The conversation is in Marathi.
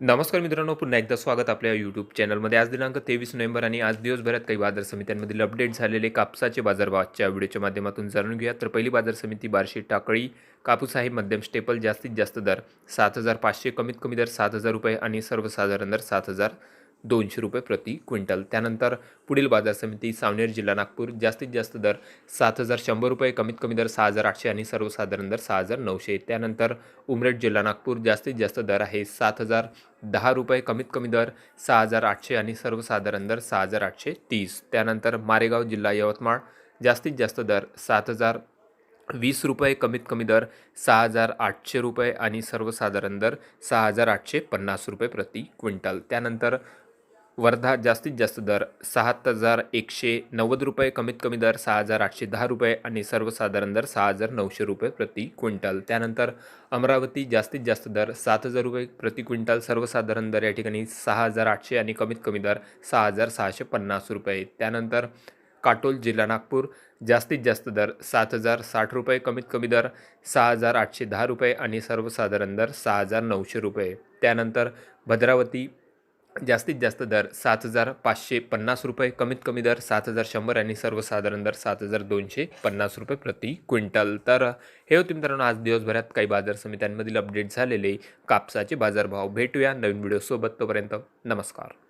नमस्कार मित्रांनो पुन्हा एकदा स्वागत आपल्या यूट्यूब चॅनलमध्ये आज दिनांक तेवीस नोव्हेंबर आणि आज दिवसभरात काही बाजार समित्यांमधील अपडेट झालेले कापसाचे बाजारभाव आजच्या व्हिडिओच्या माध्यमातून जाणून घेऊया. तर पहिली बाजार समिती बारशे टाकळी कापूस आहे मध्यम स्टेपल जास्तीत जास्त दर सात हजार पाचशे कमीत कमी दर सात हजार रुपये आणि सर्वसाधारण दर सात हजार दोनशे रुपये प्रति क्विंटल. त्यानंतर पुढील बाजार समिती सावनेर जिल्हा नागपूर जास्तीत जास्त दर सात हजार शंभर रुपये कमीत कमी दर सहा हजार आठशे आणि सर्वसाधारण दर सहा हजार नऊशे. त्यानंतर उमरेड जिल्हा नागपूर जास्तीत जास्त दर आहे सात हजार दहा रुपये कमीत कमी दर सहा हजार आठशे आणि सर्वसाधारण दर सहा हजार आठशे तीस. त्यानंतर मारेगाव जिल्हा यवतमाळ जास्तीत जास्त दर सात हजार वीस रुपये कमीत कमी दर सहा हजार आठशे रुपये आणि सर्वसाधारण दर सहा हजार आठशे पन्नास रुपये प्रति क्विंटल. त्यानंतर वर्धा जास्तीत जास्त दर सात हजार एकशे नव्वद रुपये कमीत कमी दर सहा हजार आठशे दहा रुपये आणि सर्वसाधारण दर सहा हजार नऊशे रुपये प्रति क्विंटल. त्यानंतर अमरावती जास्तीत जास्त दर सात हजार रुपये प्रति क्विंटल सर्वसाधारण दर या ठिकाणी सहा हजार आठशे आणि कमीत कमी दर सहा हजार सहाशे पन्नास रुपये. त्यानंतर काटोल जिल्हा नागपूर जास्तीत जास्त दर सात हजार साठ रुपये कमीत कमी दर सहा हजार आठशे दहा रुपये आणि सर्वसाधारण दर सहा हजार नऊशे रुपये. त्यानंतर भद्रावती जास्तीत जास्त दर सात हजार पाचशे पन्नास रुपये कमीत कमी दर सात हजार शंभर आणि सर्वसाधारण दर सात हजार दोनशे पन्नास रुपये प्रति क्विंटल. तर हे होते मित्रांनो आज दिवसभरात काही बाजार समित्यांमधील अपडेट झालेले. कापसाचे बाजारभाव भेटूया नवीन व्हिडिओसोबत तोपर्यंत नमस्कार.